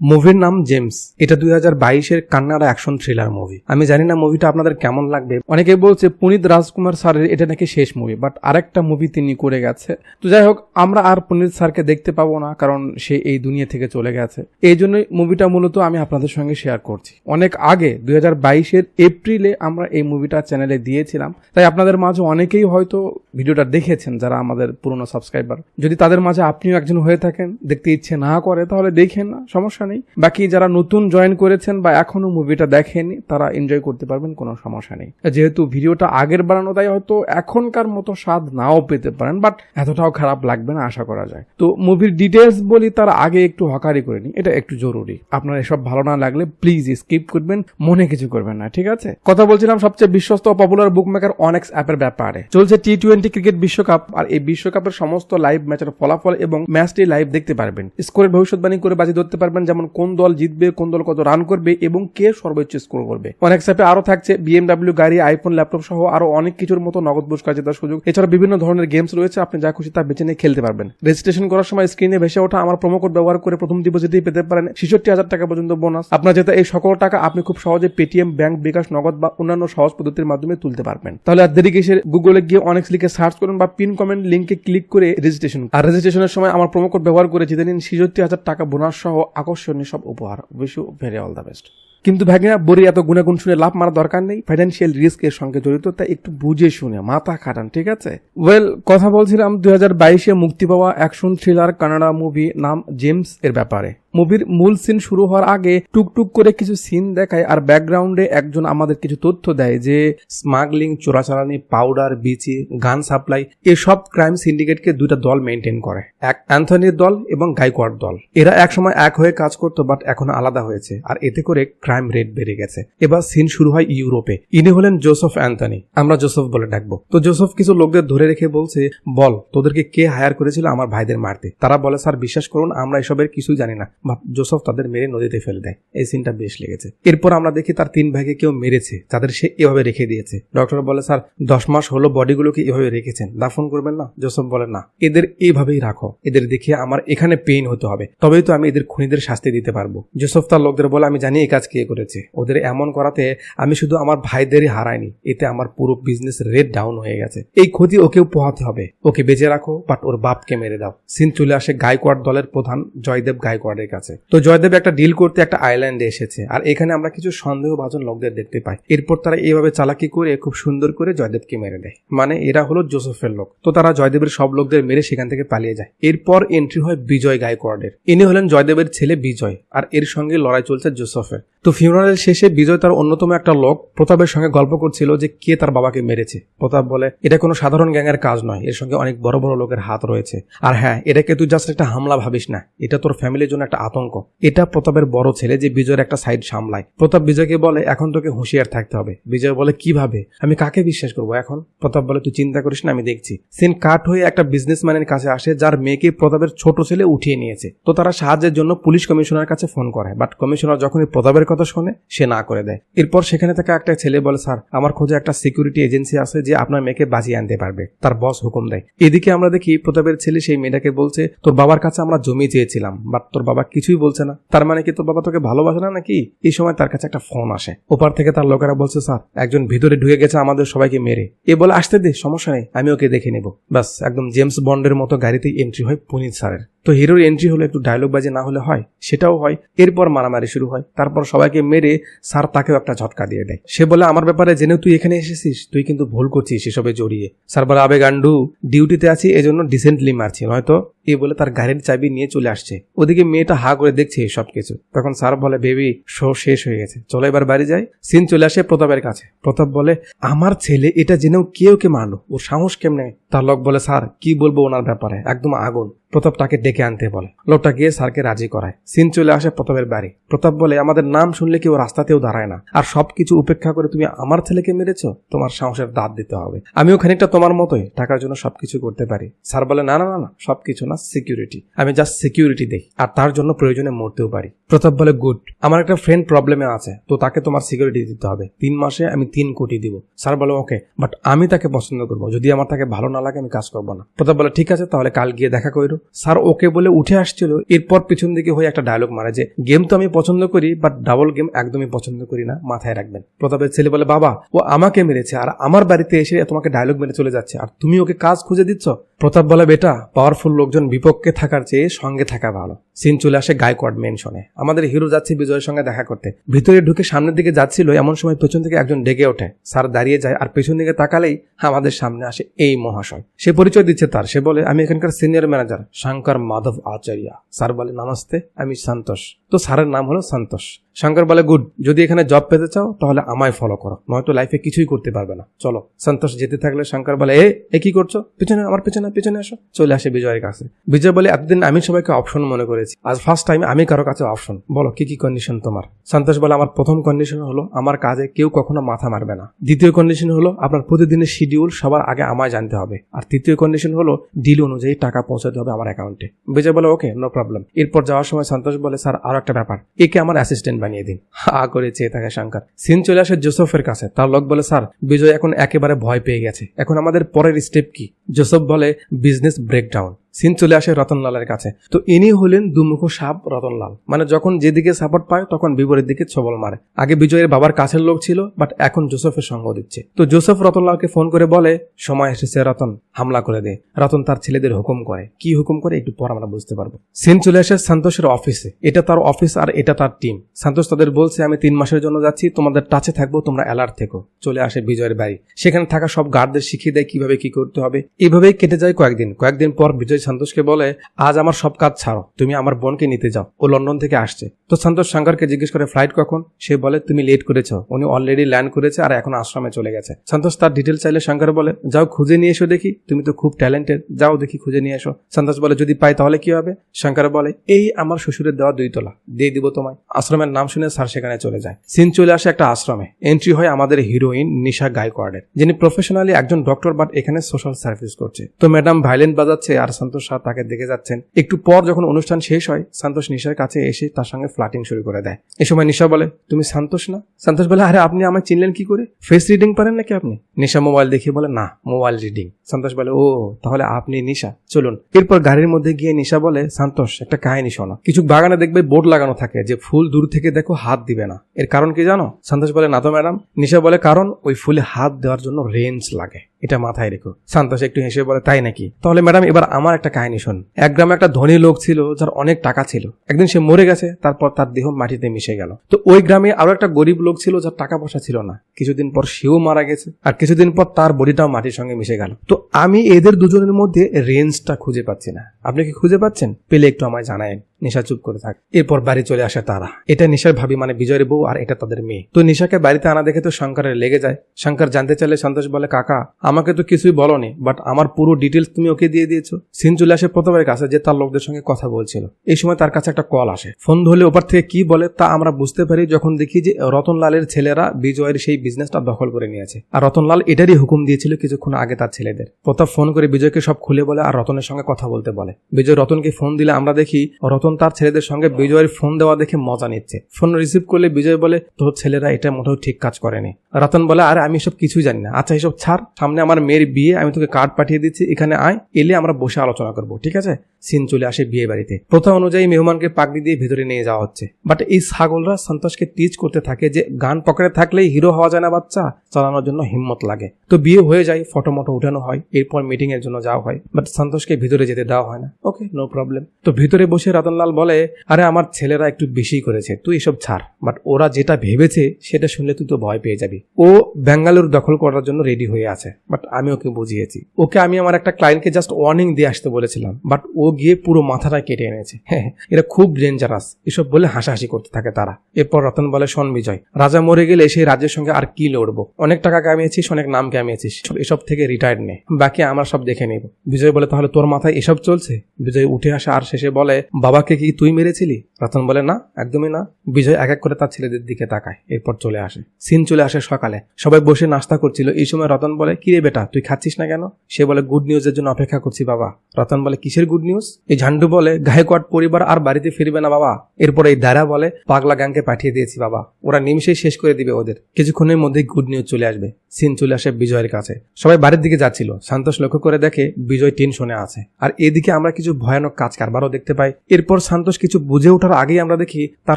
মুভির নাম জেমস। এটা দুই হাজার বাইশের কান্নাডা অ্যাকশন থ্রিলার মুভি। আমি জানি না মুভিটা আপনাদের কেমন লাগবে। অনেকে বলছে, পুনিত রাজকুমার স্যারের এটা নাকি শেষ মুভি বাট আরেকটা মুভি তিনি করে গেছে। তো যাই হোক, আমরা আর পুনিত স্যারকে দেখতে পাবো না, কারণ সে এই দুনিয়া থেকে চলে গেছে। এই জন্যই মুভিটা মূলত আমি আপনাদের সঙ্গে শেয়ার করছি। অনেক আগে, দুই হাজার বাইশের এপ্রিলে আমরা এই মুভিটা চ্যানেলে দিয়েছিলাম। তাই আপনাদের মাঝে অনেকেই হয়তো ভিডিওটা দেখেছেন, যারা আমাদের পুরনো সাবস্ক্রাইবার যদি তাদের মাঝে আপনিও একজন হয়ে থাকেন, দেখতে ইচ্ছে না করে, তাহলে দেখেন না, সমস্যা নেই। বাকি যারা নতুন জয়েন করেছেন বা এখনও মুভিটা দেখেনি তারা এনজয় করতে পারবেন, কোনো সমস্যা নেই। যেহেতু ভিডিওটা আগের বানানো, তাই হয়তো এখনকার মতো স্বাদ নাও পেতে পারেন বাট এতটাও খারাপ লাগবে না, আশা করা যায়। তো মুভির ডিটেলস বলি, তার আগে একটু হকারি করে নিই, এটা একটু জরুরি। আপনার এসব ভালো না লাগলে প্লিজ স্কিপ করবেন, মনে কিছু করবেন না, ঠিক আছে? কথা বলছিলাম সবচেয়ে বিশ্বস্ত পপুলার বুকমেকার অনেক্স অ্যাপের ব্যাপারে। চলছে টি টোয়েন্টি ক্রিকেট বিশ্বকাপ, আর এই বিশ্বকাপের সমস্ত লাইভ ম্যাচের ফলাফল এবং ম্যাচটি লাইভ দেখতে পারবেন। স্কোরের ভবিষ্যৎবাণী করে বাজি ধরতে পারবেন, যেমন কোন দল জিতবে, কোন দল কত রান করবে এবং কে সর্বোচ্চ স্কোর করবে। অনেক সাপে আরও থাকছে বিএমডাব্লিউ গাড়ি আইফোন ল্যাপটপ সহ আরও অনেক কিছুর মতো নগদ পুরস্কার জেতার সুযোগ। এছাড়া বিভিন্ন ধরনের গেমস রয়েছে, আপনি যা খুশি তা বেছে নিয়ে খেলতে পারবেন। রেজিস্ট্রেশন করার সময় স্ক্রিনে ভেসে ওঠা আমার প্রোমো কোড ব্যবহার করে প্রথম ডিপোজিটেই পেতে পারেন। ছেষট্টি হাজার টাকা পর্যন্ত বোনাস আপনার যেটা এই সকল টাকা আপনি খুব সহজে পেটিএম ব্যাংক বিকাশ নগদ বা অন্যান্য সহজ পদ্ধতির মাধ্যমে তুলতে পারবেন। তাহলে আর দেরি কিসের? গুগলে গিয়ে অনেক লিখে সার্চ করুন বা পিন কমেন্ট লিঙ্কে ক্লিক করে রেজিস্ট্রেশন আর রেজিস্ট্রেশনের সময় আমার প্রোমো কোড ব্যবহার করে জিতে নিন ছেষট্টি হাজার টাকা বোনাস সহ আকর্ষণীয় সব উপহার। Wish you very all the best কিন্তু ভাগিনা, বড়ি এত গুণাগুণ শুনে লাভ মারা দরকার নেই। ফাইন্যান্সিয়াল রিস্ক এর সঙ্গে জড়িত, তাই একটু বুঝে শুনে, মাথা খাটান, ঠিক আছে? ওয়েল কথা বলছিলাম দুই হাজার বাইশে মুক্তি পাওয়া অ্যাকশন থ্রিলার কানাডা মুভি নাম জেমস এর ব্যাপারে। মুভির মূল সিন শুরু হওয়ার আগে টুকটুক করে কিছু সিন দেখায় আর ব্যাকগ্রাউন্ডে একজন আমাদের কিছু তথ্য দেয় যে স্মাগলিং, চোরাচালানি, পাউডার, বিচি, গান সাপ্লাই এসব ক্রাইম সিন্ডিকেটকে দুইটা দল মেনটেন করে। এক অ্যান্থনির দল এবং গাইকোয়াড দল। এরা একসময় এক হয়ে কাজ করতো বাট এখন আলাদা হয়েছে আর এতে করে ক্রাইম রেট বেড়ে গেছে। এবার সিন শুরু হয় ইউরোপে। ইনি হলেন জোসেফ অ্যান্থনি। আমরা জোসেফ বলে ডাকবো। তো জোসেফ কিছু লোকদের ধরে রেখে বলছে, বল, তোদেরকে কে হায়ার করেছিল আমার ভাইদের মারতে? তারা বলে, স্যার, বিশ্বাস করুন, আমরা এসবের কিছুই জানি না। জোসেফ তাদের মেরে নদীতে ফেলে দেয়। এই সিনটা বেশ লেগেছে। এরপর আমরা দেখি তার তিন ভাইকে কেউ মেরেছে, তাদের সে এভাবে রেখে দিয়েছে। ডক্টর বলে, স্যার, দশ মাস হলো বডিগুলোকে এভাবে রেখেছেন। দাফন করবেন না? জোসেফ বলে, না, এদের এইভাবেই রাখো। এদের দেখে আমার এখানে পেইন হতে হবে। তবেই তো আমি এদের খুনিদের শাস্তি দিতে পারব। জোসেফ তার লোকদের বলে, আমি জানি এই কাজ কে করেছে। ওদের এমন করাতে আমি শুধু আমার ভাইদেরই হারাইনি। এতে আমার পুরো বিজনেস রেট ডাউন হয়ে গেছে। এই ক্ষতি ওকেও পোহাতে হবে। ওকে বেঁচে রাখো বাট ওর বাপকে মেরে দাও। সিন চলে আসে গায়কোয়াড় দলের প্রধান জয়দেব গায়কোয়াড়ের কাছে। তো জয়দেব একটা ডিল করতে একটা আইল্যান্ডে এসেছে। আর এখানে আমরা কিছু সন্দেহভাজন লোকদের দেখতে পাই। এরপর তারা এইভাবে চালাকি করে, খুব সুন্দর করে জয়দেবকে মেরে দেয়। মানে এরা হলো জোসেফের লোক। তো তারা জয়দেবের সব লোকদের মেরে সেখান থেকে পালিয়ে যায়। এরপর এন্ট্রি হয় বিজয় গায়কোয়াড়ের ইনি হলেন জয়দেবের ছেলে বিজয়। আর এর সঙ্গে লড়াই চলছে জোসেফের। তো ফিউনারেল শেষে বিজয় তার অন্যতম একটা লোক প্রতাপের সঙ্গে গল্প করছিল যে কে তার বাবাকে মেরেছে। প্রতাপ বলে, এটা কোনো সাধারণ গ্যাংয়ের কাজ নয়। এর সঙ্গে অনেক বড় বড় লোকের হাত রয়েছে। আর হ্যাঁ এটাকে তুই জাস্ট একটা হামলা ভাবিস না। এটা তোর ফ্যামিলির জন্য একটা আতঙ্ক। এটা প্রতাপের বড় ছেলে যে বিজয়ের একটা সাইড সামলায়। প্রতাপ বিজয়কে বলে, এখন তোকে হুঁশিয়ার থাকতে হবে। বিজয় বলে, কীভাবে? আমি কাকে বিশ্বাস করব এখন? প্রতাপ বলে, তুই চিন্তা করিস না, আমি দেখছি। সিন কাট হয়ে একটা বিজনেসম্যানের কাছে আসে, যার মেয়েকে প্রতাপের ছোট ছেলে উঠিয়ে নিয়েছে। তো তারা সাহায্যের জন্য পুলিশ কমিশনার কাছে ফোন করে বাট কমিশনার যখনই প্রতাপের কথা শোনে, সে না করে দেয়। এরপর সেখানে থাকা একটা ছেলে বলে, স্যার, আমার খোঁজে একটা সিকিউরিটি এজেন্সি আছে যে আপনার মেয়েকে বাঁচিয়ে আনতে পারবে। তার বস হুকুম দেয়। এদিকে আমরা দেখি, প্রতাপের ছেলে সেই মেয়েটাকে বলছে, তোর বাবার কাছে আমরা জমি চেয়েছিলাম বাট তোর বাবা কিছুই বলছে না। তার মানে কি তোর বাবা তোকে ভালোবাসে না নাকি? এই সময় তার কাছে একটা ফোন আসে। ওপার থেকে তার লোকেরা বলছে, স্যার, একজন ভিতরে ঢুকে গেছে আমাদের সবাইকে মেরে। এ বলে, আসতে দে, সমস্যা নেই, আমি ওকে দেখে নেব। ব্যাস, একদম জেমস বন্ডের মতো গাড়িতে এন্ট্রি হয় পুনিত স্যারের। তো হিরোর এন্ট্রি হলে একটু ডায়লগ বাজে না হলে হয়, সেটাও হয়। এরপর মারামারি শুরু হয়। তারপর সবাইকে মেরে স্যার তাকেও একটা ঝটকা দিয়ে দেয়। সে বলে, আমার ব্যাপারে জেনে তুই এখানে এসেছিস? তুই কিন্তু ভুল করছিস এসবে জড়িয়ে। স্যার বলে, আবে গান্ডু ডিউটিতে আছি, এজন্য ডিসেন্টলি মারছি। নয়তো এ বলে তার গাড়ির চাবি নিয়ে চলে আসছে। ওদিকে মেয়েটা হা করে দেখছে সব কিছু তখন স্যার বলে, বেবি, শো শেষ হয়ে গেছে। চলো এবার বাড়ি যাই। সিন চলে আসে প্রতাপের কাছে। প্রতাপ বলে, আমার ছেলে এটা জেনেও কেউ কে মারলো? ওর সাহস কেমনে? তার লোক বলে, স্যার, কি বলব ওনার ব্যাপারে? একদম আগুন। প্রতাপ তাকে ডেকে আনতে বলে? লোকটা গিয়ে স্যারকে রাজি করায়। সিন চলে আসে প্রতাপের বাড়ি। প্রতাপ বলে, আমাদের নাম শুনলে কেউ রাস্তাতেও দাঁড়ায় না। আর সবকিছু উপেক্ষা করে তুমি আমার ছেলেকে মেরেছ? তোমার সাহসের দাঁত দিতে হবে। আমিও খানিকটা তোমার মতোই, টাকার জন্য সবকিছু করতে পারি। স্যার বলে, না না না না, সবকিছু না সিকিউরিটি আমি জাস্ট সিকিউরিটি দেই। আর তার জন্য প্রয়োজনে মরতেও পারি। প্রতাপ বলে, গুড। আমার একটা ফ্রেন্ড প্রবলেমে আছে। তো তাকে তোমার সিকিউরিটি দিতে হবে। তিন মাসে আমি তিন কোটি দিব। স্যার বলে, ওকে বাট আমি তাকে পছন্দ করব। যদি আমার তাকে ভালো না লাগে, আমি কাজ করব না। প্রতাপ বলে, ঠিক আছে, তাহলে কাল গিয়ে দেখা করো স্যার ওকে বলে উঠে আসছিল, এরপর পিছন দিকে হয়ে একটা ডায়লগ মারা যে গেম তো আমি পছন্দ করি বাট ডাবল গেম একদমই পছন্দ করি না, মাথায় রাখবেন। প্রতাপের ছেলে বলে, বাবা, ও আমাকে মেরেছে, আর আমার বাড়িতে এসে তোমাকে ডায়লগ মেরে চলে যাচ্ছে, আর তুমি ওকে কাজ খুঁজে দিচ্ছ? প্রতাপ বলে, বেটা পাওয়ারফুল লোকজন বিপক্ষে থাকার চেয়ে সঙ্গে থাকা ভালো। সিন চলে আসে গায়কোয়াড মেনশনে আমাদের হিরো যাচ্ছে বিজয়ের সঙ্গে দেখা করতে। ভিতরে ঢুকে সামনের দিকে যাচ্ছিল, এমন সময় পেছন থেকে একজন ডেকে ওঠে। স্যার দাঁড়িয়ে যায়, আর পেছন দিকে তাকালেই আমাদের সামনে আসে এই মহাশয়। সে পরিচয় দিচ্ছে তার। সে বলে, আমি এখানকার senior manager Shankar Madhav Acharya. Sir বলে, নমস্তে, আমি সন্তোষ। তো স্যারের নাম হলো সন্তোষ। শঙ্কর বলে, গুড, যদি এখানে জব পেতে চাও, তাহলে আমায় ফলো করো। নয়তো লাইফে কিছুই করতে পারবে না। চলো, সন্তোষ যেতে থাকলে শঙ্কর বলে, এ এ কি করছ? পিছনে, আমার পিছনে পিছনে আসো। চলে আসে বিজয়ের কাছে। বিজয় বলে, এতদিন আমি সবাইকে অপশন মনে করেছি। আজ ফার্স্ট টাইম আমি কারও কাছে অপশন বলো, কি কি কন্ডিশন তোমার? সন্তোষ বলে, আমার প্রথম কন্ডিশন হলো, আমার কাজে কেউ কখনো মাথা মারবে না। দ্বিতীয় কন্ডিশন হলো, আপনার প্রতিদিনের শিডিউল সবার আগে আমায় জানতে হবে। আর তৃতীয় কন্ডিশন হলো ডিল অনুযায়ী টাকা পৌঁছাতে হবে আমার অ্যাকাউন্টে বিজয় বলে, ওকে নো প্রবলেম এরপর যাওয়ার সময় সন্তোষ বলে, স্যার, আরও একটা ব্যাপার। একে আমার অ্যাসিস্ট্যান্ট বানিয়ে দিন। হা করে চেয়ে থাকে শঙ্কর সিন চলে আসে জোসেফের কাছে। তার লোক বলে, স্যার, বিজয় এখন একেবারে ভয় পেয়ে গেছে। এখন আমাদের পরের স্টেপ কি? জোসেফ বলে বিজনেস ব্রেকডাউন সিন চলে আসে রতনলালের কাছে। তো ইনি হলেন দুমুখ সাপ রতনলাল। মানে যখন যেদিকে সাপোর্ট পায়, তখন বিপরীত দিকে ছবল মারে। আগে বিজয়ের বাবার কাছের লোক ছিল বাট এখন জোসেফের সঙ্গ দিচ্ছে। তো জোসেফ রতনলালকে ফোন করে বলে, সময় এসেছে রতন, হামলা করে দে। রতন তার ছেলেদের হুকুম করে। কি হুকুম করে? একটু পর আমরা বুঝতে পারব। সিন চলে আসে সন্তোষের অফিসে এটা তার অফিস আর এটা তার টিম সন্তোষ তাদের বলছে, আমি তিন মাসের জন্য যাচ্ছি, তোমাদের টাচে থাকব, তোমরা অ্যালার্ট থেকো। চলে আসে বিজয়ের বাড়ি। সেখানে থাকা সব গার্ডদের শিখিয়ে দেয় কীভাবে কি করতে হবে। এভাবেই কেটে যায় কয়েকদিন। কয়েকদিন পর বিজয় সন্তোষকে বলে, আজ আমার সব কাজ ছাড়ো, তুমি আমার বোনকে নিতে যাও, ও লন্ডন থেকে আসছে। তো সন্তোষ শঙ্করকে জিজ্ঞেস করে ফ্লাইট কখন? সে বলে, তুমি লেট করেছ, উনি অলরেডি ল্যান্ড করেছে আর এখন আশ্রমে চলে গেছে। সন্তোষ তার ডিটেল চাইলে শঙ্কর বলে, যাও খুঁজে নিয়ে এসো দেখি, তুমি তো খুব ট্যালেন্টেড যাও দেখি খুঁজে নিয়ে এসো। সন্তোষ বলে, যদি পাই তাহলে কি হবে? শঙ্কর বলে, এই আমার শ্বশুরের দেওয়া দুই তলা দিয়ে দিব তোমায়। আশ্রমের নাম শুনে স্যার সেখানে চলে যায়। সিন চলে আসে একটা আশ্রমে এন্ট্রি হয় আমাদের হিরোইন নিশা গায়কোয়াডের, যিনি প্রফেশনালি একজন ডক্টর বাট এখানে সোশ্যাল সার্ভিস করছে। তো ম্যাডাম ভাইলেন বাজাচ্ছে আর সন্তোষ স্যার তাকে দেখে যাচ্ছেন। একটু পর যখন অনুষ্ঠান শেষ হয় সন্তোষ নিশার কাছে এসে তার সঙ্গে ফ্লাটিং শুরু করে দেয়। এ সময় নিশা বলে, তুমি সন্তোষ না? সন্তোষ বলে, আরে, আপনি আমায় চিনলেন কি করে? ফেস রিডিং পারেন নাকি আপনি? নিশা মোবাইল দেখিয়ে বলে, না মোবাইল রিডিং সন্তোষ বলে, ও, তাহলে আপনি নিশা, চলুন। এরপর গাড়ির মধ্যে গিয়ে নিশা বলে সন্তোষ একটা কাহিনী শোনো। কিছু বাগানে দেখবে বোর্ড লাগানো থাকে, যে ফুল দূর থেকে দেখো হাত দিবে না। এর কারণ কি জানো? সন্তোষ বলে, না তো, ম্যাডাম। নিশা বলে, কারণ ওই ফুলে হাত দেওয়ার জন্য রেঞ্জ লাগে। এটা মাথায় রেখো। সন্তোষ একটু হেসে বলে, তাই নাকি? তাহলে ম্যাডাম, এবার আমার একটা কাহিনী শোন। এক গ্রামে একটা ধনী লোক ছিল, যার অনেক টাকা ছিল। একদিন সে মরে গেছে, তারপর তার দেহ মাটিতে মিশে গেল। তো ওই গ্রামে আরও একটা গরিব লোক ছিল, যার টাকা পয়সা ছিল না। কিছুদিন পর সেও মারা গেছে, আর কিছুদিন পর তার বডিটাও মাটির সঙ্গে মিশে গেল। তো আমি এদের দুজনের মধ্যে রেঞ্জটা খুঁজে পাচ্ছি না। আপনি কি খুঁজে পাচ্ছেন? পেলে একটু আমায় জানায়েন। নিশা চুপ করে থাকে। এরপর বাড়ি চলে আসে তারা। এটা নিশার ভাবি মানে বিজয়ের বউ আর এটা তাদের মেয়ে। তো নিশাকে বাড়িতে আনা দেখে তো শঙ্করের লেগে যায়। শঙ্কর জানতে চাইলে সন্তোষ বলে, কাকা, আমাকে তো কিছুই বলনি বাট আমার পুরো ডিটেলস তুমি ওকে দিয়ে দিয়েছ। সিন চলে আসে প্রথমের কাছে, যে তার লোকদের সঙ্গে কথা বলছিল। এই সময় তার কাছে একটা কল আসে। ফোন ধরলে ওপার থেকে কি বলে তা আমরা বুঝতে পারি যখন দেখি যে রতনলালের ছেলেরা বিজয়ের সেই বিজনেসটা দখল করে নিয়েছে। আর রতনলাল এটারই হুকুম দিয়েছিল কিছুক্ষণ আগে তার ছেলেদের। প্রতাপ ফোন করে বিজয়কে সব খুলে বলে আর রতনের সঙ্গে কথা বলতে বলে। বিজয় রতনকে ফোন দিলে আমরা দেখি রতন তার ছেলেদের সঙ্গে বিজয়ের ফোন দেওয়া দেখে মজা নিচ্ছে। ফোন রিসিভ করলে বিজয় বলে, তোর ছেলেরা এটা মোটেও ঠিক কাজ করেনি। রতন বলে, আরে, আমি সব কিছুই জানি না। আচ্ছা এসব ছাড়। সামনে আমার মেয়ের বিয়ে, আমি তোকে কার্ড পাঠিয়ে দিচ্ছি। এখানে আয়। এলে আমরা বসে আলোচনা করব, ঠিক আছে? সিন চলে আসে বিয়ে বাড়িতে। প্রথা অনুযায়ী মেহমানকে পাগড়ি দিয়ে ভেতরে নিয়ে যাওয়া হচ্ছে। বাট এই ছাগলরা সন্তোষকে টিচ করতে থাকে যে, গান পকেটে থাকলেই হিরো হওয়া যায় না বাচ্চা। চালানোর জন্য হিম্মত লাগে। তো বিয়ে হয়ে যায় ফটো মটো উঠানো হয়, এরপর মিটিং এর জন্য যাওয়া হয়। বাট সন্তোষকে ভিতরে যেতে দেওয়া হয় না। ওকে নো প্রবলেম তো ভিতরে বসে রতনলাল বলে, আরে, আমার ছেলেরা একটু বেশি করেছে, তুই এসব ছাড়। বাট ওরা যেটা ভেবেছে, সেটা শুনলে তুই তো ভয় পেয়ে যাবি। ও ব্যাঙ্গালোর দখল করার জন্য রেডি হয়ে আছে, বাট আমি ওকে বুঝিয়েছি। ওকে আমি আমার একটা ক্লায়েন্টকে জাস্ট ওয়ার্নিং দিয়ে আসতে বলেছিলাম, বাট ও গিয়ে পুরো মাথাটা কেটে এনেছে। হ্যাঁ এরা খুব ডেঞ্জারাস এসব বলে হাসাহাসি করতে থাকে তারা। এরপর রতন বলে, শোন বিজয়, রাজা মরে গেলে সেই রাজ্যের সঙ্গে আর কি লড়বো? অনেক টাকা কামিয়েছিস, অনেক নাম কামিয়েছিস। এসব থেকে রিটায়ার্ড নে। বাকি আমরা সব দেখে নেব। বিজয় বলে, তাহলে তোর মাথায় এসব চলছে? বিজয় উঠে আসে আর শেষে বলে, বাবাকে লালকে কি তুই মেরেছিলি? রতন বলে, না, একদমই না। বিজয় এক এক করে তার ছেলেদের দিকে তাকায়, এরপর চলে আসে। সিন চলে আসে সকালে। সবাই বসে নাস্তা করছিল। এই সময় রতন বলে, কি রে বেটা, তুই খাচ্ছিস না কেন? সে বলে, গুড নিউজের জন্য অপেক্ষা করছি, বাবা। রতন বলে, কিসের গুড নিউজ? এই ঝান্ডু বলে গায়কোয়াড পরিবার আর বাড়িতে ফিরবে না, বাবা। এরপর এই দারা বলে, পাগলা গ্যাংকে পাঠিয়ে দিয়েছি, বাবা। ওরা নিমিশেই শেষ করে দিবে ওদের। কিছুক্ষণের মধ্যেই গুড নিউজ চলে আসবে। সিন চলে আসে বিজয়ের কাছে। সবাই বাড়ির দিকে যাচ্ছিল। সন্তোষ লক্ষ্য করে দেখে বিজয় টেনশনে আছে। আর এদিকে আমরা কিছু ভয়ানক কাজ কারবারও দেখতে পাই। এরপর সন্তোষ কিছু বুঝে ওঠার আগেই আমরা দেখি তার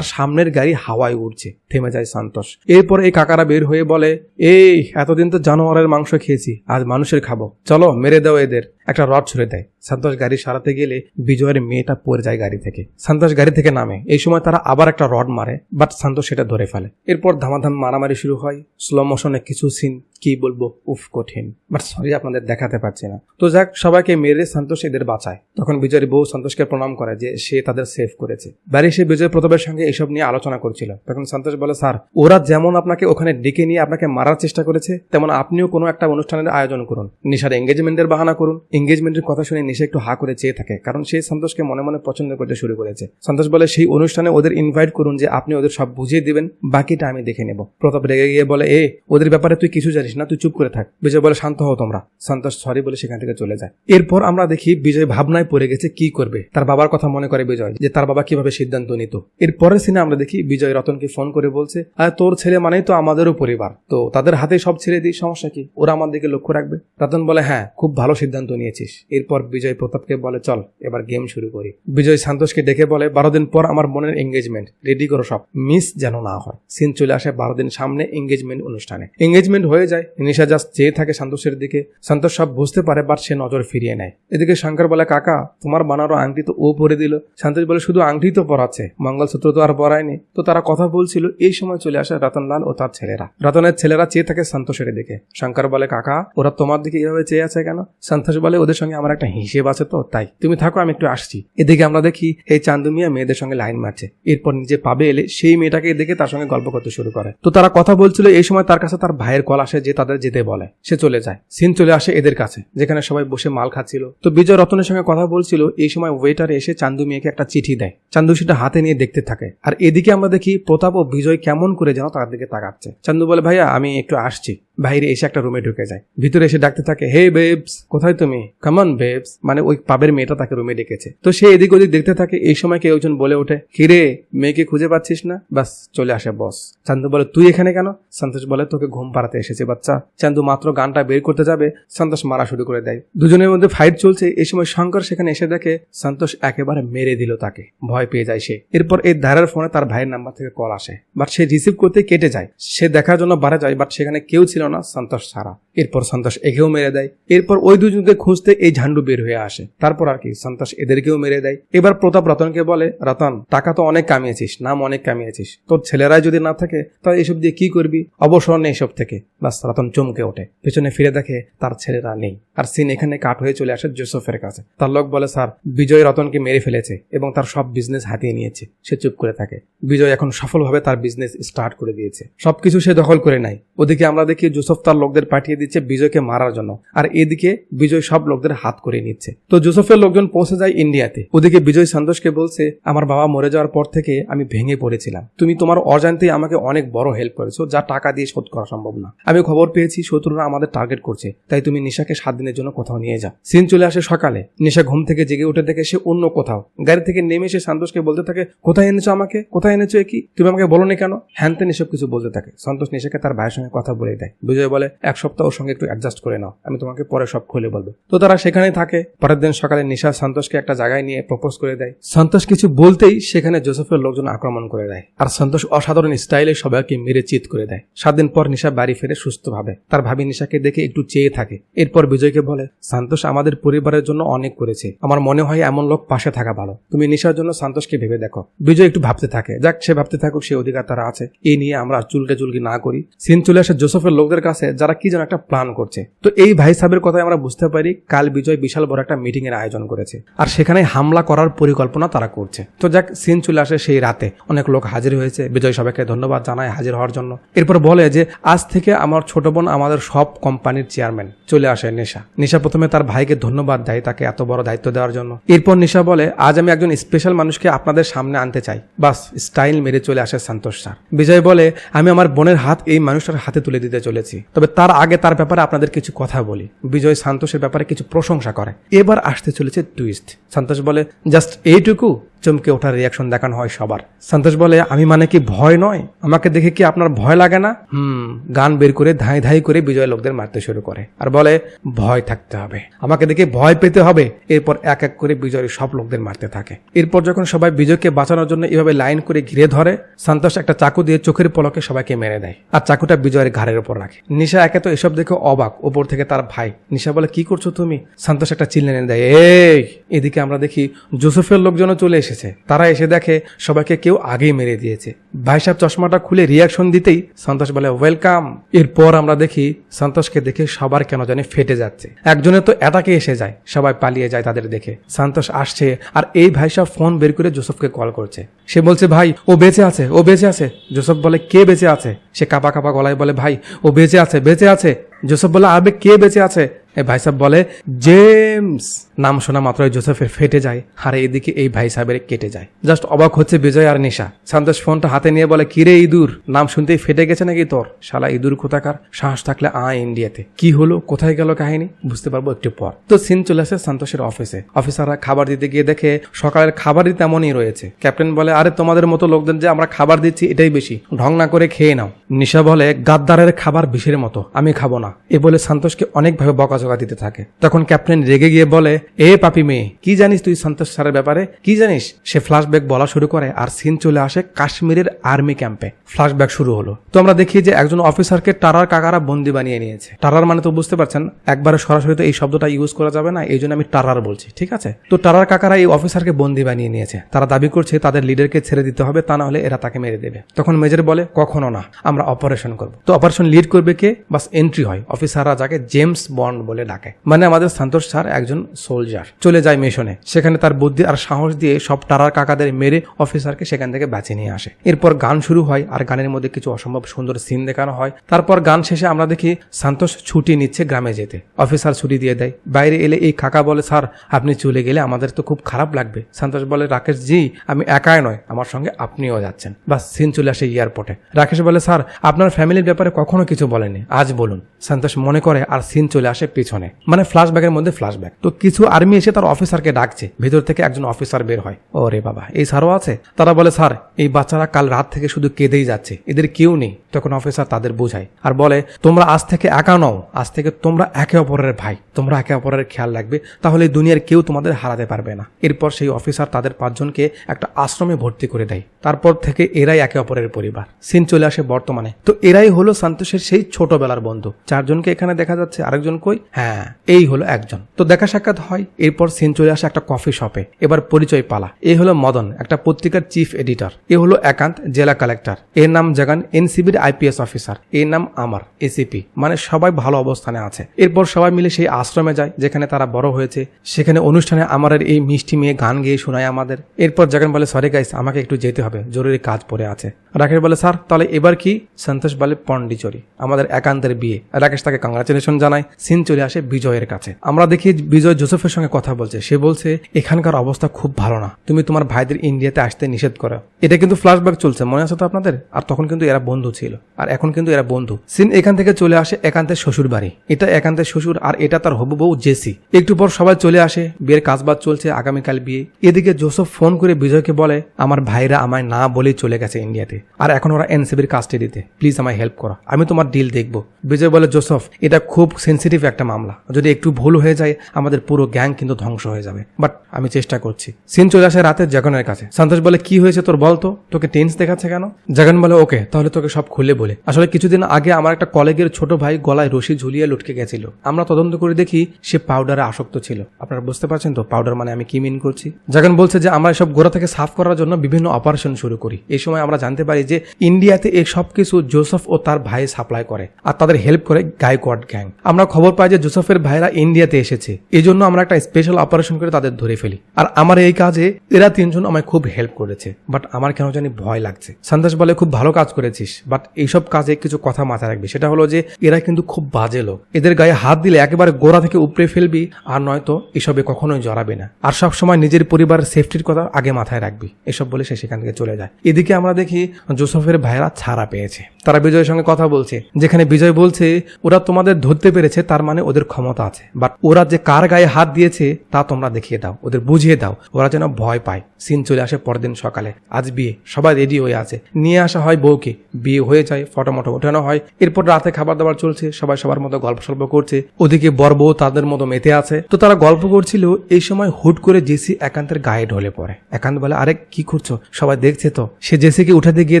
সামনের গাড়ি হাওয়ায় উঠছে থেমে যায় সান্তোষ। এরপর এই কাকারা বের হয়ে বলে, এই, এতদিন তো জানোয়ারের মাংস খেয়েছি, আজ মানুষের খাব। চলো, মেরে দাও এদের। একটা রড ছুড়ে দেয়। সন্তোষ গাড়ি সারাতে গেলে বিজয়ের মেয়েটা পড়ে যায় গাড়ি থেকে। সন্তোষ গাড়ি থেকে নামে। এই সময় তারা আবার একটা রড মারে বাট সন্তোষ সেটা ধরে ফেলে। এরপর ধামাধাম মারামারি শুরু হয়। স্লো মোশনে কিছু সিন কি বলব, উফ, কঠিন। বাট সরি আপনাদের দেখাতে পারছি না। তো যাক, সবাইকে মেরে সন্তোষ এদের বাঁচায়। তখন বিজয়ের বউ সন্তোষকে প্রণাম করে যে সে তাদের সেভ করেছে। বাড়ি সে বিজয় প্রতাপের সঙ্গে এসব নিয়ে আলোচনা করছিল। তখন সন্তোষ বলে, স্যার, ওরা যেমন আপনাকে ওখানে ডেকে নিয়ে আপনাকে মারার চেষ্টা করেছে, তেমন আপনিও কোনো একটা অনুষ্ঠানের আয়োজন করুন। নিশার এঙ্গেজমেন্টের বাহানা করুন। এঙ্গেজমেন্টের কথা শুনে নিশা একটু হা করে চেয়ে থাকে। কারণ সে সন্তোষকে মনে মনে পছন্দ করতে শুরু করেছে। সন্তোষ বলে, সেই অনুষ্ঠানে ওদের ইনভাইট করুন যে আপনি ওদের সব বুঝিয়ে দিবেন, বাকিটা আমি দেখে নেব। প্রতাপ রেগে গিয়ে বলে, এ, ওদের ব্যাপারে তুই কিছু জানিস না, তুই চুপ করে থাক। বিজয় বলে, শান্ত হও তোমরা। সন্তোষ, সরি, বলে সেখান থেকে চলে যায়। এরপর আমরা দেখি বিজয় ভাবনায় পড়ে গেছে কি করবে। তার বাবার কথা মনে করে বিজয়, যে তার বাবা কীভাবে সিদ্ধান্ত নিত। এর পরের সিনে আমরা দেখি বিজয় রতনকে ফোন করে বলছে তোর ছেলে মানেই তো আমাদেরও পরিবার। তো তাদের হাতে সব ছেড়ে দিই, সমস্যা কি? ওরা আমার দিকে লক্ষ্য রাখবে? রতন বলে হ্যাঁ খুব ভালো সিদ্ধান্ত নিয়েছিস। এরপর বিজয় প্রতাপকে বলে, চল, এবার গেম শুরু করি। বিজয় সন্তোষকে ডেকে বলে, বারো দিন পর আমার বোনের এঙ্গেজমেন্ট রেডি করো সব। মিস যেন না হয়। সিন চলে আসে বারো দিন সামনে এঙ্গেজমেন্ট অনুষ্ঠানে। এঙ্গেজমেন্ট হয়ে যায়, নিশা জাস্ট চেয়ে থাকে সন্তোষের দিকে। সন্তোষ সব বুঝতে পারে বাট সে নজর ফিরিয়ে নেয়। এদিকে শঙ্কর বলে, কাকা, তোমার বানানো আংটি তো ও পরে দিল। সন্তোষ বলে, শুধু আংটি তো পরাচ্ছে। মঙ্গলসূত্র তো আর পরায়নি। তো তারা কথা বলছিল, এই সময় চলে আসে রতনলাল ও তার ছেলেরা। রতনের ছেলেরা চেয়ে থাকে সন্তোষের দিকে। শঙ্কর বলে, কাকা, ওরা তোমার দিকে এইভাবে চেয়ে আছে কেন? সন্তোষ বলে, ওদের সঙ্গে আমার একটা হিসেব আছে তো? তাই। তুমি থাকো, আমি একটু আসছি। এদিকে আমরা দেখি, এই চান্দু মিয়া মেয়েদের সঙ্গে লাইন মারছে। এরপর নিজে পাবে এলে সেই মেয়েটাকে দেখে তার সঙ্গে গল্প করতে শুরু করে। তো তারা কথা বলছিল, এই সময় তার কাছে তার ভাইয়ের কল আসে, যে তাদের যেতে বলে। সে চলে যায়। সিন চলে আসে এদের কাছে, যেখানে সবাই বসে মাল খাচ্ছিল। তো বিজয় রতনের সঙ্গে কথা বলছিল, এই সময় ওয়েটার এসে চান্দু মিয়াকে একটা চিঠি দেয়। চান্দু সেটা হাতে নিয়ে দেখতে থাকে। আর এদিকে আমরা দেখি, প্রতাপ ও বিজয় কেমন করে যেন তার দিকে তাকাচ্ছে। চান্দু বলে, ভাইয়া, আমি একটু আসছি। বাইরে এসে একটা রুমে ঢুকে যায়। ভিতরে এসে ডাকতে থাকে হে বেবস কোথায় তুমি? কামন বেবস মানে ওই পাবের মেয়েটা তাকে রুমে ডেকেছে। তো সে এদিক ওদিক দেখতে থাকে, এই সময় কেউ একজন বলে ওঠে, কিরে, মেয়েকে খুঁজে পাচ্ছিস না? বাস চলে আসে বস চান্দু বলে, তুই এখানে কেন? সন্তোষ বলে, তোকে ঘুম পাড়াতে এসেছে, বাচ্চা। চান্দু মাত্র গানটা বের করতে যাবে, সন্তোষ মারা শুরু করে দেয়। দুজনের মধ্যে ফাইট চলছে, এই সময় শঙ্কর সেখানে এসে দেখে, সন্তোষ একেবারে মেরে দিল তাকে, ভয় পেয়ে যায় সে। এরপর এই ধারার ফোনে তার ভাইয়ের নাম্বার থেকে কল আসে বাট সে রিসিভ করতে কেটে যায়। সে দেখার জন্য বাড়া যায় বাট সেখানে কেউ ছিল না। সন্তোষ ছাড়া এরপর সন্তোষ একেও মেরে দেয়। এরপর ওই দুজনকে খুঁজতে এই ঝান্ডু বের হয়ে আসে। তারপর আর কি সন্তোষ এদেরকেও মেরে দেয়। এবার প্রতাপ রতনকে বলে, রতন, টাকা তো অনেক কামিয়েছিস, নাম অনেক কামিয়েছিস। তোর ছেলেরাই যদি না থাকে, তাহলে এসব দিয়ে কি করবি? অবসর নেই এসব থেকে। বাস রতন চমকে ওঠে। পেছনে ফিরে দেখে তার ছেলেরা নেই। আর সিন এখানে কাট হয়ে চলে আসে জোসেফের কাছে। তার লোক বলে, স্যার, বিজয় রতনকে মেরে ফেলেছে এবং তার সব বিজনেস হাতিয়ে নিয়েছে। সে চুপ করে থাকে। বিজয় এখন সফলভাবে তার বিজনেস স্টার্ট করে দিয়েছে। সবকিছু সে দখল করে নাই ওদিকে আমরা দেখি জোসেফ তার লোকদের পাঠিয়ে দিচ্ছে বিজয়কে মারার জন্য। আর এদিকে বিজয় সব লোকদের হাত করে নিচ্ছে। তো জোসেফের লোকজন পৌঁছে যায় ইন্ডিয়াতে। ওদিকে বিজয় সন্তোষকে বলছে, আমার বাবা মরে যাওয়ার পর থেকে আমি ভেঙে পড়েছিলাম। তুমি তোমার অজান্তেই আমাকে অনেক বড় হেল্প করেছ, যা টাকা দিয়ে শোধ করা সম্ভব না। আমি খবর পেয়েছি, শত্রুরা আমাদের টার্গেট করছে। তাই তুমি নিশাকে সাত দিনের জন্য কোথাও নিয়ে যাও। সিন চলে আসে সকালে। নিশা ঘুম থেকে জেগে উঠে দেখে সে অন্য কোথাও। গাড়ি থেকে নেমে এসে সন্তোষকে বলতে থাকে, কোথায় এনেছো আমাকে? কোথায় এনেছো কি? তুমি আমাকে বলো নি কেন? হ্যানতেন এসব কিছু বলতে থাকে। সন্তোষ নিশাকে তার ভাইয়ের সঙ্গে কথা বলে দেয়। বিজয় বলে, এক সপ্তাহ ওর সঙ্গে একটু অ্যাডজাস্ট করে নাও। আমি তোমাকে পরে সব খুলে বলব। তো তারা সেখানেই থাকে। পরের দিন সকালে নিশা সন্তোষকে একটা জায়গায় নিয়ে প্রপোজ করে দেয়। সন্তোষ কিছু বলতেই সেখানে জোসেফের লোকজন আক্রমণ করে দেয়। আর সন্তোষ অসাধারণ স্টাইলে সবাইকে মেরে চিত করে দেয়। সাত দিন পর নিশা বাড়ি ফেরে সুস্থভাবে তার ভাবি নিশাকে দেখে একটু চেয়ে থাকে। এরপর বিজয়কে বলে, সন্তোষ আমাদের পরিবারের জন্য অনেক করেছে। আমার মনে হয় এমন লোক পাশে থাকা ভালো। তুমি নিশার জন্য সন্তোষকে ভেবে দেখো। বিজয় একটু ভাবতে থাকে। যাক, সে ভাবতে থাকুক, সে অধিকার তারা আছে। এই নিয়ে আমরা চুলকে চুলকি না করি। সিন চলে আসে জোসেফের লোকদের কাছে, যারা কি যেন একটা প্ল্যান করছে। তো এই ভাই সাহেবের কথায় আমরা বুঝতে পারি, কাল বিজয় বিশাল বড় একটা মিটিং এর আয়োজন করেছে। আর সেখানে হামলা করার পরিকল্পনা তারা করছে। তো যাক সিন চলে আসে সেই রাতে। অনেক লোক হাজির হয়েছে। বিজয় সবাইকে ধন্যবাদ জানায় হাজির হওয়ার জন্য। এরপর বলে যে, আজ থেকে আমার ছোট বোন আমাদের সব কোম্পানির চেয়ারম্যান চলে আসে নেশা। নিশা প্রথমে তার ভাইকে ধন্যবাদ দেয় তাকে এত বড় দায়িত্ব দেওয়ার জন্য। এরপর নেশা বলে, আজ আমি একজন স্পেশাল মানুষকে আপনাদের সামনে আনতে চাই। বাস স্টাইল মেরে চলে আসে সন্তোষ স্যার। বিজয় বলে, আমি আমার বোনের হাত এই মানুষটার হাতে তুলে দিতে চলেছি। তবে তার আগে তার ব্যাপারে আপনাদের কিছু কথা বলি। বিজয় সান্তোষের ব্যাপারে কিছু প্রশংসা করে। এবার আসতে চলেছে টুইস্ট সন্তোষ বলে, জাস্ট এইটুকু? চমকে ওঠার রিয়াকশন দেখানো হয় সবার। সন্তোষ বলে, আমি মানে কি ভয় নয়? আমাকে দেখে কি আপনার ভয় লাগে না? হুম, গান বের করে ধাই ধাই করে বিজয় লোকদের মারতে শুরু করে। আর বলে, ভয় থাকতে হবে। আমাকে দেখে ভয় পেতে হবে। এরপর এক এক করে বিজয় সব লোকদের মারতে থাকে। এরপর যখন সবাই বিজয়কে বাঁচানোর জন্য এভাবে লাইন করে ঘিরে ধরে সন্তোষ একটা চাকু দিয়ে চোখের পলকে সবাইকে মেরে দেয়। আর চাকুটা বিজয়ের ঘাড়ের উপর রাখে। নিশা একে তো এসব দেখে অবাক, ওপর থেকে তার ভাই। নিশা বলে, কি করছ তুমি? সন্তোষ একটা চিল্লে এনে দেয়, এই, এদিকে আমরা দেখি জোসেফের লোকজনও চলে এসেছে। তারা এসে দেখে সবাইকে কেউ আগেই মেরে দিয়েছে। ভাই সাহেব চশমাটা খুলে রিয়াকশন দিতেই সন্তোষ বলে ওয়েলকাম এরপর আমরা দেখি সন্তোষকে দেখে সবার কেন জানি ফেটে যাচ্ছে। একজনের তো এটাকে এসে যায়, সবাই পালিয়ে যায় তাদের দেখে। সন্তোষ আসছে আর এই ভাই সাহেব ফোন বের করে জোসেফকে কল করছে। সে বলছে, ভাই, ও বেঁচে আছে, ও বেঁচে আছে। জোসেফ বলে, কে বেঁচে আছে? সে কাপা কাপা গলায় বলে, ভাই, ও বেঁচে আছে বেঁচে আছে। জোসেফ বলে আবে কে বেঁচে আছে এই ভাই সাহেব বলে, জেমস! নাম শোনা মাত্রই জোসেফের ফেটে যায়। আর এদিকে এই ভাই সাহেবের কেটে যায়। জাস্ট অবাক হচ্ছে বিজয় আর নিশা। সন্তোষ ফোনটা হাতে নিয়ে বলে কিরে ইঁদুর? নাম শুনতেই ফেটে গেছে নাকি তোর? শালা ইঁদুর কোথাকার? সাহস থাকলে আ ইন্ডিয়াতে। কি হলো? কোথায় গেল কাহিনী? বুঝতে পারব একটু পর। তো সিন চলে আসে সন্তোষের অফিসে। অফিসাররা খাবার দিতে গিয়ে দেখে, সকালের খাবারই তেমনই রয়েছে। ক্যাপ্টেন বলে, আরে, তোমাদের মতো লোকদের যে আমরা খাবার দিচ্ছি, এটাই বেশি। ঢং না করে খেয়ে নাও। নিশা বলে, গাদ্দারের খাবার বিষের মতো। আমি খাব না। এ বলে সন্তোষকে অনেকভাবে বকাঝকা দিতে থাকে। তখন ক্যাপ্টেন রেগে গিয়ে বলে, এ পাপি মেয়ে, কি জানিস তুই সন্তোষ স্যারের ব্যাপারে? কি জানিস? সে ফ্ল্যাশব্যাক বলা শুরু করে আর সিন চলে আসে কাশ্মীরের আর্মি ক্যাম্পে। ফ্ল্যাশব্যাক শুরু হলো। তো আমরা দেখি যে একজন অফিসারকে টারার কাকারা বন্দি বানিয়ে নিয়েছে। টারার মানে তো বুঝতে পারছেন, একবারে সরাসরি তো এই শব্দটা ইউজ করা যাবে না, এই জন্য আমি টারার বলছি, ঠিক আছে? তো টারার কাকারা এই অফিসারকে বন্দি বানিয়ে নিয়েছে। তারা দাবি করছে তাদের লিডারকে ছেড়ে দিতে হবে, তা না হলে এরা তাকে মেরে দেবে। তখন মেজর বলে, কখনো না, আমরা অপারেশন করব। তো অপারেশন লিড করবে কে? বাস এন্ট্রি হয়, অফিসাররা যাকে জেমস বন্ড বলে ডাকে। মানে আমাদের সন্তোষ স্যার একজন সোলজার চলে যায় মিশনে। সেখানে তার বুদ্ধি আর সাহস দিয়ে সব টারার কাকাদের মেরে অফিসারকে সেখান থেকে বাঁচিয়ে নিয়ে আসে। এরপর গান শুরু হয় আর গানের মধ্যে কিছু অসম্ভব সুন্দর সিন দেখানো হয়। তারপর গান শেষে আমরা দেখি সন্তোষ ছুটি নিচ্ছে গ্রামে যেতে। অফিসার ছুটি দিয়ে দেয়। বাইরে এলে এই কাকা বলে, স্যার, আপনি চলে গেলে আমাদের তো খুব খারাপ লাগবে। সন্তোষ বলে, রাকেশ জি, আমি একাই নয়, আমার সঙ্গে আপনিও যাচ্ছেন। বাস সিন চলে আসে এয়ারপোর্টে রাকেশ বলে, স্যার, আপনার ফ্যামিলির ব্যাপারে কখনো কিছু বলেনি আজ বলুন। সন্তোষ মনে করে, আর সিন চলে আসে পিছনে। মানে ফ্ল্যাশব্যাকের মধ্যে ফ্ল্যাশব্যাক তো কিছু আর্মি এসে তার অফিসারকে ডাকছে। ভেতর থেকে একজন অফিসার বের হয়। ও রে বাবা, এই স্যারও আছে? তারা বলে, স্যার, এই বাচ্চারা কাল রাত থেকে শুধু কেঁদেই যাচ্ছে। এদের কেউ নেই। তখন অফিসার তাদের বোঝায় আর বলে, তোমরা আজ থেকে একা নও, আজ থেকে তোমরা একে অপরের ভাই। তোমরা একে অপরের খেয়াল রাখবে, তাহলে দুনিয়ার কেউ তোমাদের হারাতে পারবে না। এরপর সেই অফিসার তাদের পাঁচজনকে একটা আশ্রমে ভর্তি করে দেয়। তারপর থেকে এরাই একে অপরের পরিবার। সিন চলে আসে বর্তমানে। তো এরাই হলো সন্তোষের সেই ছোটবেলার বন্ধু। চারজনকে এখানে দেখা যাচ্ছে, আরেকজন কই? হ্যাঁ এই হলো একজন। তো দেখা সাক্ষাৎ হয়, এরপর সিন চলে আসে একটা কফি শপে এবার পরিচয় পালা। এ হলো মদন, একটা পত্রিকার চিফ এডিটর এ হলো একান্ত জেলা কালেক্টর এর নাম জাগান এনসিবির আইপিএস অফিসার। এর নাম আমার, এসিপি। মানে সবাই ভালো অবস্থানে আছে। এরপর সবাই মিলে সেই আশ্রমে যায়, যেখানে তারা বড় হয়েছে। সেখানে অনুষ্ঠানে আমাদের এই মিষ্টি মেয়ে গান গেয়ে শোনায় আমাদের। এরপর জাগান বলে সরি গাইস আমাকে একটু যেতে হবে। জরুরি কাজ পড়ে আছে। রাকেশ বলে স্যার তাহলে এবার কি? সন্তোষ বলে, পন্ডিচরি। আমাদের একান্তের বিয়ে। রাকেশ তাকে কংগ্রাচুলেশন জানায়। সিন চলে আসে বিজয়ের কাছে। আমরা দেখি বিজয় জোসেফের সঙ্গে কথা বলছে। সে বলছে, এখানকার অবস্থা খুব ভালো না। তুমি তোমার ভাইদের ইন্ডিয়াতে আসতে নিষেধ করো। এটা কিন্তু ফ্ল্যাশব্যাক চলছে। মনে আছে তো আপনাদের? আর তখন কিন্তু এরা বন্ধু ছিল। আর এখন কিন্তু এরা বন্ধু। সিন এখান থেকে চলে আসে একান্তের শ্বশুর বাড়ি। এটা একান্তের শ্বশুর আর এটা তার হবু বউ জেসি। একটু পর সবাই চলে আসে, বিয়ের কাজবাজ চলছে, আগামীকাল বিয়ে। এদিকে জোসেফ ফোন করে বিজয়কে বলে, আমার ভাইরা আমায় না বলেই চলে গেছে ইন্ডিয়াতে। আর এখন ওরা এনসিবির কাস্টাডিতে। প্লিজ আমায় হেল্প করো। আমি তোমার ডিল দেখব। বিজয় বলে, জোসেফ, এটা খুব সেন্সিটিভ একটা মামলা। যদি একটু ভুল হয়ে যায়, আমাদের পুরো গ্যাং কিন্তু ধ্বংস হয়ে যাবে। বাট আমি চেষ্টা করছি। সিন চলে আসে রাতে জগনের কাছে। সন্তোষ বলে, কি হয়েছে তোর বলতো? তোকে টেন্স দেখাচ্ছে কেন? জগন বলে, ওকে, তাহলে তোকে সব খুলে খুলে বলে। আসলে কিছুদিন আগে আমার একটা কলেজের ছোট ভাই গলায় রশি ঝুলিয়ে লটকে গেছিল। আমরা তদন্ত করে দেখি সে পাউডারে আসক্ত ছিল। আপনারা বুঝতে পারছেন তো পাউডার মানে আমি কি মিন করছি? যখন বলছে যে, আমরা সব গোড়া থেকে সাফ করার জন্য বিভিন্ন অপারেশন শুরু করি। এই সময় আমরা জানতে পারি যে ইন্ডিয়াতে এই সব কিছু জোসেফ ও তার ভাই সাপ্লাই করে আর তাদের হেল্প করে গায়কোয়াড গ্যাং আমরা খবর পাই যে জোসেফের ভাইরা ইন্ডিয়াতে এসেছে। এই জন্য আমরা একটা স্পেশাল অপারেশন করে তাদের ধরে ফেলি। আর আমার এই কাজে এরা তিনজন আমায় খুব হেল্প করেছে। বাট আমার কেন জানি ভয় লাগছে। সন্দেশ বলে, খুব ভালো কাজ করেছিস বাট এইসব কাজে কিছু কথা মাথায় রাখবি। সেটা হলো যে, এরা কিন্তু খুব বাজে লোক। এদের গায়ে হাত দিলে একেবারে গোড়া থেকে উপরে ফেলবি, আর নয়তো এসবে কখনোই জড়াবে না। আর সব সময় নিজের পরিবারের সেফটির কথা আগে মাথায় রাখবি। এসব বলে সে সেখান থেকে চলে যায়। এদিকে আমরা দেখি, জোসেফের ভাইরা ছাড়া পেয়েছে। তারা বিজয়ের সঙ্গে কথা বলছে। যেখানে বিজয় বলছে, ওরা তোমাদের ধরতে পেরেছে, তার মানে ওদের ক্ষমতা আছে। বাট ওরা যে কার গায়ে হাত দিয়েছে, তা তোমরা দেখিয়ে দাও, ওদের বুঝিয়ে দাও। ওরা যেন ভয় পায়। সিন চলে আসে পরদিন সকালে। আজ বিয়ে, সবাই রেডি হয়ে আছে। নিয়ে আসা হয় বউকে। বিয়ে হয়ে যায়, ফটোমটো ওঠানো হয়। এরপর রাতে খাবার দাবার চলছে, সবাই সবার মতো গল্প সল্প করছে। ওদিকে বর বউ তাদের মতো মেতে আছে। তো তারা গল্প করছিল, এই সময় হুট করে জেসি একান্তের গায়ে ঢলে পড়ে। একান্ত বলে, আরে, কি করছ? সবাই দেখছে তো? সে জেসিকে উঠাতে গিয়ে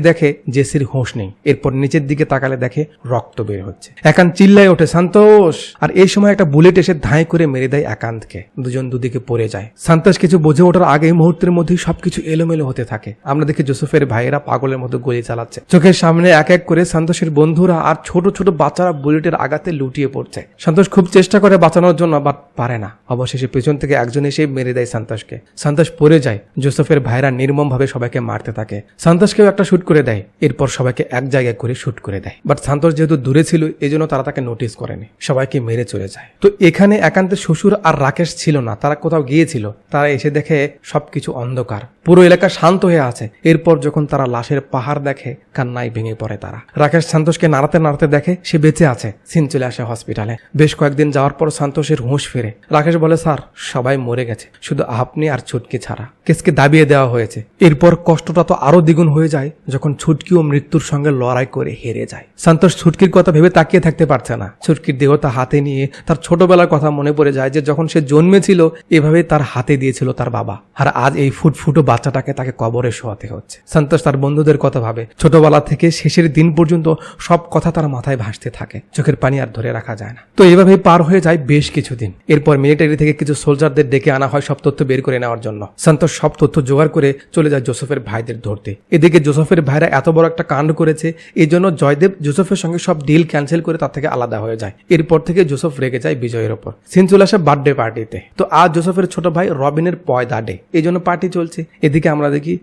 দেখে, জেসির হোঁশ নেই। এরপর নিচের দিকে তাকালে দেখে রক্ত বের হচ্ছে। একান্ত চিল্লায় ওঠে, সন্তোষ! আর এই সময় একটা বুলেট এসে ধাঁই করে মেরে দেয় একান্তকে। দুজন দুদিকে পড়ে যায়। সন্তোষ কিছু বুঝে ওঠার আগে মুহূর্তের মধ্যেই সবকিছু এলোমেলো হতে থাকে। আমরা দেখি জোসেফের ভাইয়েরা পাগলের মতো গুলি চালাচ্ছে। চোখের সামনে এক এক করে সন্তোষের বন্ধুরা আর ছোট ছোট বাচ্চারা বুলেটের আঘাতে লুটিয়ে পড়ছে। সন্তোষ খুব চেষ্টা করে বাঁচানোর জন্য, বাট পারে না। অবশেষে পেছন থেকে একজন এসে মেরে দেয় সন্তোষকে। সন্তোষ পড়ে যায়। জোসেফের ভাইরা নির্মম ভাবে সবাইকে মারতে থাকে। সন্তোষকেও একটা শুট করে দেয়। এরপর সবাইকে এক জায়গায় করে শুট করে দেয়। বাট সন্তোষ যেহেতু দূরে ছিল এই জন্য তারা তাকে নোটিস করেনি। সবাইকে মেরে চলে যায়। তো এখানে একান্তের শ্বশুর আর রাকেশ ছিল না, তারা কোথাও গিয়েছিল। তারা এসে দেখে সবকিছু অন্ধকার। পুরো এলাকা শান্ত হয়ে আছে। এরপর যখন তারা লাশের পাহাড় দেখে, কান্নায় ভেঙে পড়ে তারা। রাকেশ সন্তোষকে নাড়াতে নাড়াতে দেখে সে বেঁচে আছে, সিন চলে আসে হসপিটালে বেশ কয়েকদিন যাওয়ার পর সন্তোষের হুঁশ ফেরে। রাকেশ বলে, স্যার, সবাই মরে গেছে। শুধু আপনি আর ছুটকি ছাড়া। কেসকে দাবিয়ে দেওয়া হয়েছে। এরপর কষ্টটা তো আরও দ্বিগুণ হয়ে যায় যখন ছুটকিও মৃত্যুর সঙ্গে লড়াই করে হেরে যায়। সন্তোষ ছুটকির কথা ভেবে তাকিয়ে থাকতে পারছে না। ছুটকির দেহটা হাতে নিয়ে তার ছোটবেলার কথা মনে পড়ে যায় যে যখন সে জন্মেছিল এভাবে তার হাতে দিয়েছিল তার বাবা। আর আজ এই ফুটফুটো বাচ্চাটাকে তাকে কবরে শোয়াতে হচ্ছে। সন্তোষ তার বন্ধুদের কথা ভাবে। ছোটবেলা থেকে শেষের দিন পর্যন্ত সব কথা তার মাথায় ভাসতে থাকে। চোখের পানি আর ধরে রাখা যায় না। তো এইভাবে পার হয়ে যায় বেশ কিছুদিন। এরপর মিলিটারি থেকে কিছু সোলজারদের ডেকে আনা হয় সব তথ্য বের করে নেওয়ার জন্য। সন্তোষ সব তথ্য জোগাড় করে চলে যায় জোসেফের ভাইদের ধরতে। এদিকে জোসেফের ভাইরা এত বড় একটা কাণ্ড করেছে এই জন্য জয়দেব জোসেফের সঙ্গে সব ডিল ক্যান্সেল করে তার থেকে আলাদা হয়ে যায়। এরপর থেকে জোসেফ রেগে যায় বিজয়ের ওপর। সিন চলে আসে বার্থডে পার্টিতে তো আজ জোসেফের ছোট ভাই রবিনের পয়দা ডে এই জন্য পার্টি চলছে। এদিকে আমরা দেখি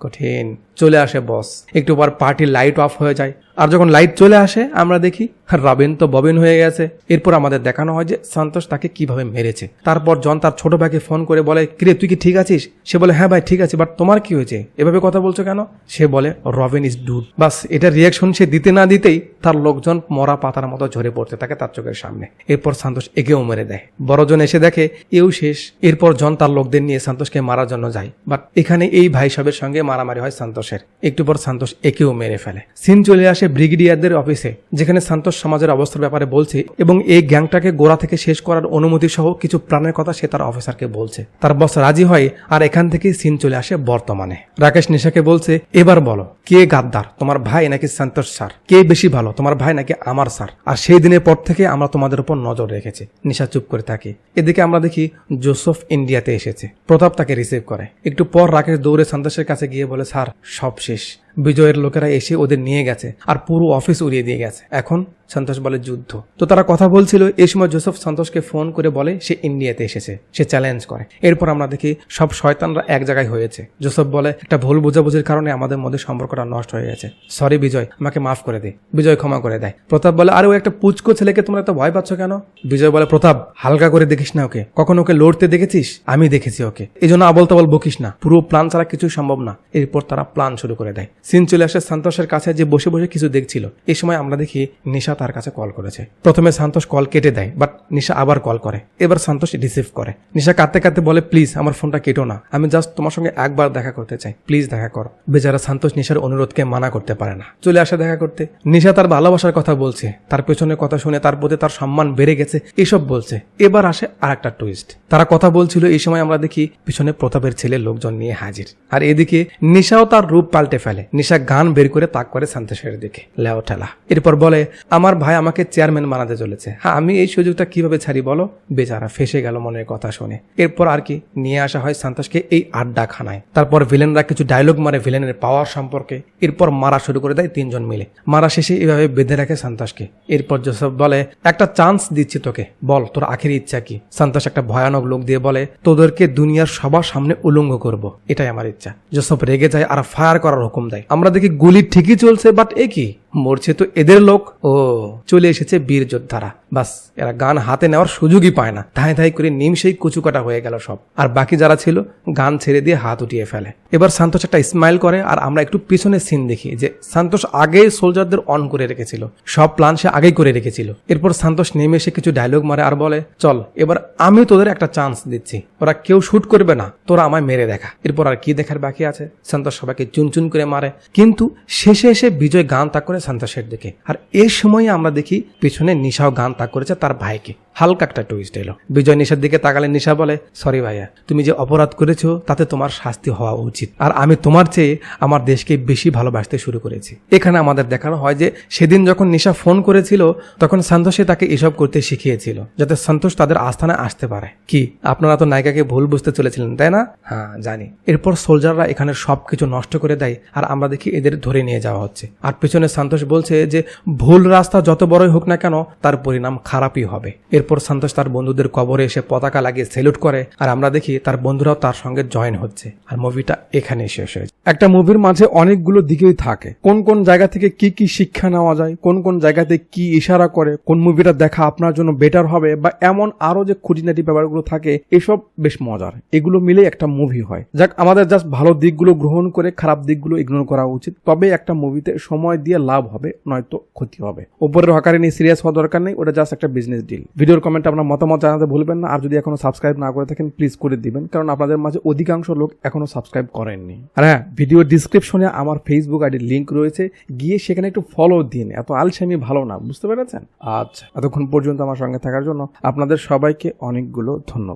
কঠিন। চলে আসে বস একটু পর পার্টির লাইট অফ হয়ে যায়। আর যখন লাইট চলে আসে, আমরা দেখি রবিন তো ববিন হয়ে গেছে। এরপর আমাদের দেখানো হয় যে সন্তোষ তাকে কীভাবে মেরেছে। তারপর জন তার ছোট ভাইকে ফোন করে বলে, কিরে, তুই কি ঠিক আছিস? সে বলে হ্যাঁ ভাই, ঠিক আছে। বাট তোমার কি হয়েছে? এভাবে কথা বলছো কেন? সে বলে, রবিন ইজ ডুড বাস, এটা রিয়াকশন সে দিতে না দিতেই তার লোকজন মরা পাতার মতো ঝরে পড়তে থাকে তার চোখের সামনে। এরপর সন্তোষ এগেও মেরে দেয়। বড়জন এসে দেখে, এও শেষ। এরপর জন তার লোকদের নিয়ে সন্তোষকে মারার জন্য যায়। বাট এখানে এই ভাই সবের সঙ্গে মারামারি হয় সন্তোষের একটু পর সন্তোষ একেও মেরে ফেলে। সিন চলে আসে ব্রিগেডিয়ারদের অফিসে, যেখানে সন্তোষ সমাজের অবস্থার ব্যাপারে বলছে এবং এই গ্যাংটাকে গোড়া থেকে শেষ করার অনুমতি সহ কিছু প্রাণের কথা সে তার অফিসারকে বলছে। তার বস রাজি হয় আর এখান থেকে সিন চলে আসে বর্তমানে। রাকেশ নিশাকে বলছে, এবার বলো, কে গাদ্দার, তোমার ভাই নাকি সন্তোষ স্যার? কে বেশি ভালো, তোমার ভাই নাকি আমার স্যার? আর সেই দিনের পর থেকে আমরা তোমাদের উপর নজর রেখেছি। নিশা চুপ করে থাকি। এদিকে আমরা দেখি জোসেফ ইন্ডিয়াতে এসেছে। প্রতাপ তাকে রিসিভ করে। একটু পর রাকেশ দৌড়ে সন্তোষের কাছে গিয়ে বলে, স্যার, সব শেষ। বিজয়ের লোকেরা এসে ওদের নিয়ে গেছে আর পুরো অফিস উড়িয়ে দিয়ে গেছে। এখন সন্তোষ বলে যুদ্ধ। তো তারা কথা বলছিল এই সময় জোসেফ সন্তোষকে ফোন করে বলে, সে ইন্ডিয়াতে এসেছে, সে চ্যালেঞ্জ করে। এরপর আমরা দেখি সব শয়তানরা এক জায়গায় হয়েছে। জোসেফ বলে, একটা ভুল বোঝাবুঝির কারণে আমাদের মধ্যে সম্পর্কটা নষ্ট হয়ে গেছে। সরি বিজয়, আমাকে মাফ করে দে। বিজয় ক্ষমা করে দেয়। প্রতাপ বলে, আরে ও একটা পুচকো ছেলেকে তোমরা এত ভয় পাচ্ছ কেন? বিজয় বলে, প্রতাপ, হালকা করে দেখিস না ওকে। কখন ওকে লড়তে দেখেছিস? আমি দেখেছি ওকে। এই জন্য আবল তাবল বকিস না। পুরো প্ল্যান ছাড়া কিছুই সম্ভব না। এরপর তারা প্ল্যান শুরু করে দেয়। সিন চলে আসে সন্তোষের কাছে যে বসে বসে কিছু দেখছিল। এই সময় আমরা দেখি নিশা তার কাছে কল করেছে। প্রথমে সান্তোষ কল কেটে দেয় বাট নিশা আবার কল করে। এবার সান্তোষ রিসিভ করে। নিশা কাঁদতে কাঁদতে বলে প্লিজ আমার ফোনটা কেটো না। আমি জাস্ট তোমার সঙ্গে একবার দেখা করতে চাই। প্লিজ দেখা করো। বেচারা সান্তোষ নিশার অনুরোধকে মানা করতে পারে না। চলে আসে দেখা করতে। নিশা তার ভালোবাসার কথা বলছে। তার পেছনে কথা শুনে তার প্রতি তার সম্মান বেড়ে গেছে। এসব বলছে। এবার আসে আর একটা টুইস্ট তারা কথা বলছিল, এই সময় আমরা দেখি পিছনে প্রতাপের ছেলে লোকজন নিয়ে হাজির। আর এদিকে নিশাও তার রূপ পাল্টে ফেলে। নিশা গান বের করে তাক করে সান্তোষের দিকে। লেও ঠেলা এরপর বলে, আমার ভাই আমাকে চেয়ারম্যান বানাতে চলেছে। হ্যাঁ আমি এই সুযোগটা কীভাবে ছাড়ি বলো? বেচারা ফেসে গেল মনের কথা শুনে। এরপর আর কি নিয়ে আসা হয় সান্তোষকে এই আড্ডা খানায় তারপর ভিলেনরা কিছু ডায়লগ মারে ভিলেনের পাওয়ার সম্পর্কে। এরপর মারা শুরু করে দেয় তিনজন মিলে। মারা শেষে এভাবে বেঁধে রাখে সান্তোষকে। এরপর জোসেফ বলে, একটা চান্স দিচ্ছি তোকে। বল, তোর আখের ইচ্ছা কি? সান্তোষ একটা ভয়ানক লোক দিয়ে বলে, তোদেরকে দুনিয়ার সবার সামনে উলঙ্গ করব। এটাই আমার ইচ্ছা। জোসেফ রেগে যায় আর ফায়ার করার হুকুম দেয়। আমরা দেখি গুলি ঠিকই চলছে বাট এ কি? মরছে তো এদের লোক। ও চলে এসেছে বীর যোদ্ধারা। বাস, এরা গান হাতে নেওয়ার সুযোগই পায় না। ধাই ধাই করে নিমশেই কুচুকাটা হয়ে গেল সব। আর বাকি যারা ছিল, গান ছেড়ে দিয়ে হাত উঠিয়ে ফেলে। এবার সান্তোষ একটা স্মাইল করে, আর আমরা একটু পিছনের সিন দেখি, যে সান্তোষ আগেই সোলজারদের অন করে রেখেছিল। সব প্ল্যান সে আগেই করে রেখেছিল। এরপর সান্তোষ নেমে এসে কিছু ডায়লগ মারে আর বলে, চল, এবার আমি তোদের একটা চান্স দিচ্ছি। ওরা কেউ শুট করবে না, তোরা আমায় মেরে দেখা। এরপর আর কি দেখার বাকি আছে? সান্তোষ সবাইকে চুনচুন করে মারে। কিন্তু শেষে এসে বিজয় গান তাক করে সন্তোষের দিকে। আর এই সময় আমরা দেখি পিছনে নিশাও গান করেছে তার ভাইকে। হালকা একটা টুইস্ট এলো। বিজয় নিশার দিকে তাকালে নিশা বলে সরি ভাইয়া, তুমি যে অপরাধ করেছ, তাতে তোমার শাস্তি হওয়া উচিত। আর আমি তোমার চেয়ে আমার দেশকে বেশি ভালোবাসতে শুরু করেছি। এখানে আমাদের দেখানো হয় যে, সেদিন যখন নিশা ফোন করেছিল, তখন সন্তোষে তাকে এসব করতে শিখিয়েছিল, যাতে সন্তোষ তাদের আস্থানায় আসতে পারে। কি, আপনারা তো নায়িকাকে ভুল বুঝতে চলেছিলেন, তাই না? হ্যাঁ জানি। এরপর সোলজাররা এখানে সবকিছু নষ্ট করে দেয়, আর আমরা দেখি এদের ধরে নিয়ে যাওয়া হচ্ছে। আর পেছনে সন্তোষ বলছে যে, ভুল রাস্তা যত বড়ই হোক না কেন, তার পরিণাম খারাপই হবে। এরপর সন্তোষ তার বন্ধুদের কবরে এসে পতাকা লাগিয়ে সেলুট করে, আর আমরা দেখি তার বন্ধুরাও তার সঙ্গে জয়েন হচ্ছে, আর মুভিটা এখানেই শেষ হয়েছে। একটা মুভির মাঝে অনেকগুলো দিকেই থাকে, কোন কোন জায়গা থেকে কি কি শিক্ষা নেওয়া যায়, কোন কোন জায়গাতে কি ইশারা করে, কোন মুভিটা দেখা আপনার জন্য বেটার হবে, বা এমন আরও যে খুঁটিনাটি ব্যাপারগুলো থাকে, এসব বেশ মজার। এগুলো মিলে একটা মুভি হয়। যাক, আমাদের জাস্ট ভালো দিকগুলো গ্রহণ করে, খারাপ দিকগুলো ইগনোর করা উচিত, তবে একটা মুভিতে সময় দিয়ে লাভ হবে, নয়তো ক্ষতি হবে। উপরের হকারে নিয়ে সিরিয়াস হওয়া দরকার নেই, ওটা জাস্ট একটা বিজনেস ডিল ভিডিওর কমেন্টে আপনার মতামত জানাতে ভুলবেন না। আর যদি এখনও সাবস্ক্রাইব না করে থাকেন প্লিজ করে দিবেন। কারণ আপনাদের মাঝে অধিকাংশ লোক এখনও সাবস্ক্রাইব করেননি। আর হ্যাঁ ভিডিও ডিসক্রিপশনে আমার ফেসবুক আইডির লিঙ্ক রয়েছে। গিয়ে সেখানে একটু ফলো দিন। এত আলসেমি ভালো না বুঝতে পেরেছেন? আচ্ছা। এতক্ষণ পর্যন্ত আমার সঙ্গে থাকার জন্য আপনাদের সবাইকে অনেকগুলো ধন্যবাদ।